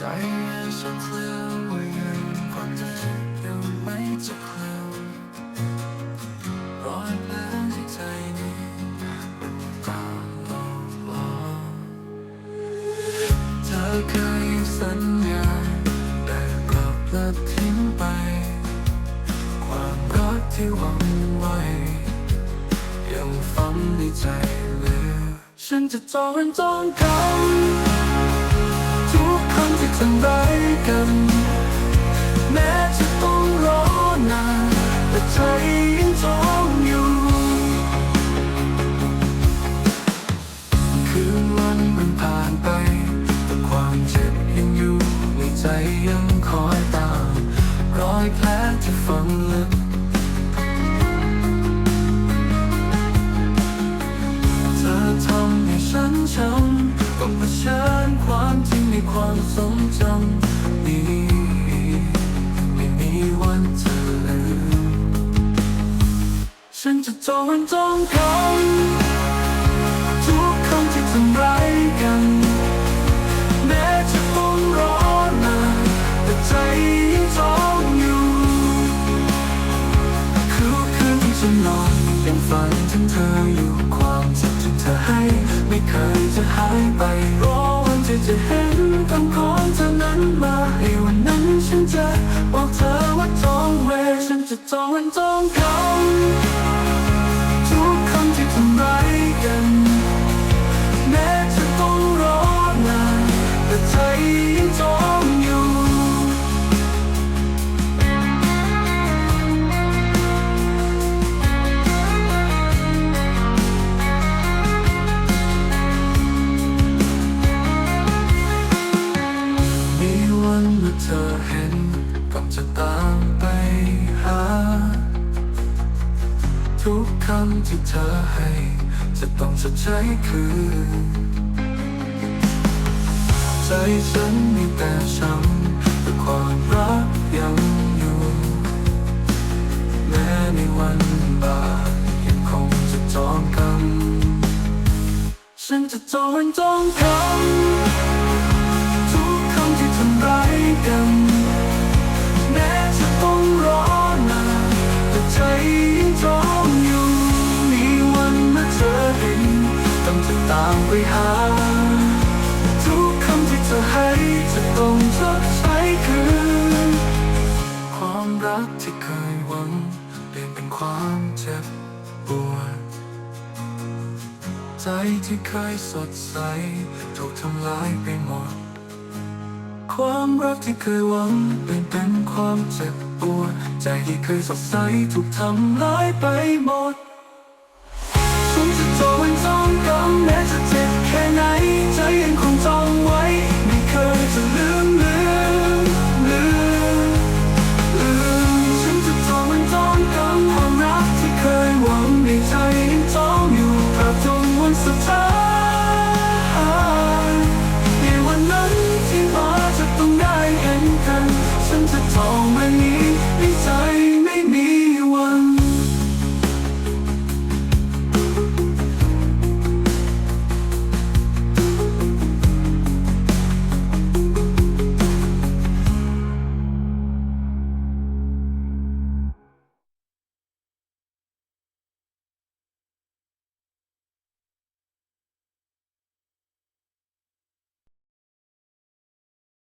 ใจฉันเคลื่อนไหวยังความเจ็บยังไม่จะเคลื่อนรอยแผลที่ใจนี้มันตามหลอกหลอนเธอเคยสัญญาแต่กลับละทิ้งไป ความรักที่หวังไว้ยังฝังในใจเหลือฉันจะจองจองกคำ ที่ทำร้ายกัน แม้จะต้องรอนานแต่ใจยังจองอยู่ คืนวันมันผ่านไป แต่ความเจ็บยังอยู่ ในใจยังคอยตาม รอยแผลที่ฝังลึก ความทรงจำนี้ไม่มีวันจะลืมฉันจะจองจองคำทุกคำที่ทำร้ายกัน แม้จะต้องรอนานแต่ใจยังจองอยู่ คือคืนที่ฉันนอนยังฝัน คำที่เธอให้ จะต้องชดใช้คืนใจฉันมีแต่ช้ำแต่ความรักยังอยู่ แม้ในวันบางยังคงจะจองกัน ฉันจะจองจองคำ ไปหา ทุกคำที่เธอให้จะต้องชดใช้คืน ความรักที่เคยหวังเปลี่ยนเป็นความเจ็บปวด ใจที่เคยสดใส ถูกทำลายไปหมด ความรักที่เคยหวังเปลี่ยนเป็นความเจ็บปวด ใจที่เคยสดใส ถูกทำลายไปหมด